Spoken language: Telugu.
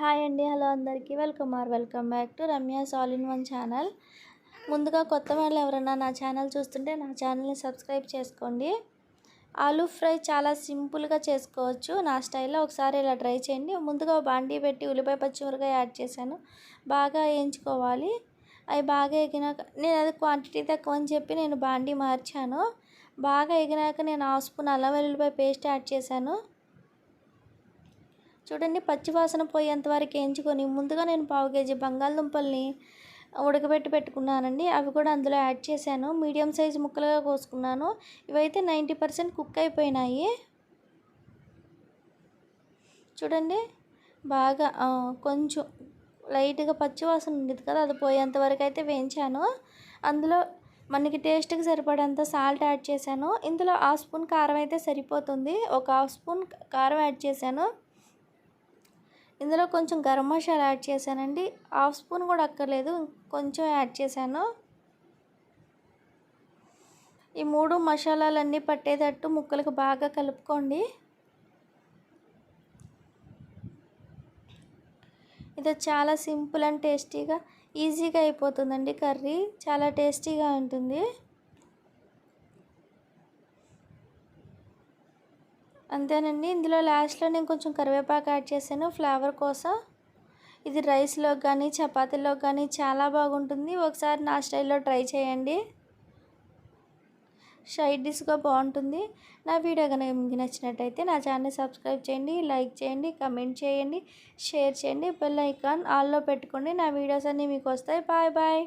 హాయ్ అండి హలో అందరికీ. Welcome or welcome back to Ramya all in one channel. ముందుగా కొత్త వాళ్ళు ఎవరైనా నా ఛానల్ చూస్తుంటే నా ఛానల్ని సబ్స్క్రైబ్ చేసుకోండి. ఆలూ ఫ్రై చాలా సింపుల్గా చేసుకోవచ్చు. నా స్టైల్లో ఒకసారి ఇలా ట్రై చేయండి. ముందుగా బాండీ పెట్టి ఉల్లిపాయ పచ్చిమిరకాయ యాడ్ చేశాను. బాగా వేయించుకోవాలి. అవి బాగా ఎగినాక నేను అది క్వాంటిటీ తక్కువ అని చెప్పి నేను బాండీ మార్చాను. బాగా ఎగినాక నేను హాఫ్ స్పూన్ అల్లం వెల్లుల్లిపాయ పేస్ట్ యాడ్ చేశాను. చూడండి పచ్చివాసన పోయేంత వరకు వేయించుకొని ముందుగా నేను పావు కేజీ బంగాళదుంపల్ని ఉడకబెట్టి పెట్టుకున్నానండి. అవి కూడా అందులో యాడ్ చేశాను. మీడియం సైజు ముక్కలుగా కోసుకున్నాను. ఇవైతే నైంటీ పర్సెంట్ కుక్ అయిపోయినాయి. చూడండి బాగా కొంచెం లైట్గా పచ్చివాసన ఉండేది కదా అది పోయేంత వరకు అయితే వేయించాను. అందులో మనకి టేస్ట్కి సరిపడంత సాల్ట్ యాడ్ చేశాను. ఇందులో హాఫ్ స్పూన్ కారం అయితే సరిపోతుంది. ఒక హాఫ్ స్పూన్ కారం యాడ్ చేశాను. ఇందులో కొంచెం గరం మసాలా యాడ్ చేశానండి. హాఫ్ స్పూన్ కూడా అక్కర్లేదు కొంచెం యాడ్ చేశాను. ఈ మూడు మసాలాలన్నీ పట్టేటట్టు ముక్కలకు బాగా కలుపుకోండి. ఇది చాలా సింపుల్ అండ్ టేస్టీగా ఈజీగా అయిపోతుందండి కర్రీ. చాలా టేస్టీగా ఉంటుంది. అంతేనండి. ఇందులో లాస్ట్లో నేను కొంచెం కరివేపాకు యాడ్ చేశాను. ఫ్లేవర్ కోసం ఇది రైస్లో కానీ చపాతీలో కానీ చాలా బాగుంటుంది. ఒకసారి నా స్టైల్లో ట్రై చేయండి. సైడ్ డిష్గా బాగుంటుంది. నా వీడియో కనుక మీకు నచ్చినట్టయితే నా ఛానల్ సబ్స్క్రైబ్ చేయండి లైక్ చేయండి కమెంట్ చేయండి షేర్ చేయండి బెల్ ఐకాన్ ఆల్లో పెట్టుకోండి. నా వీడియోస్ అన్నీ మీకు వస్తాయి. Bye bye.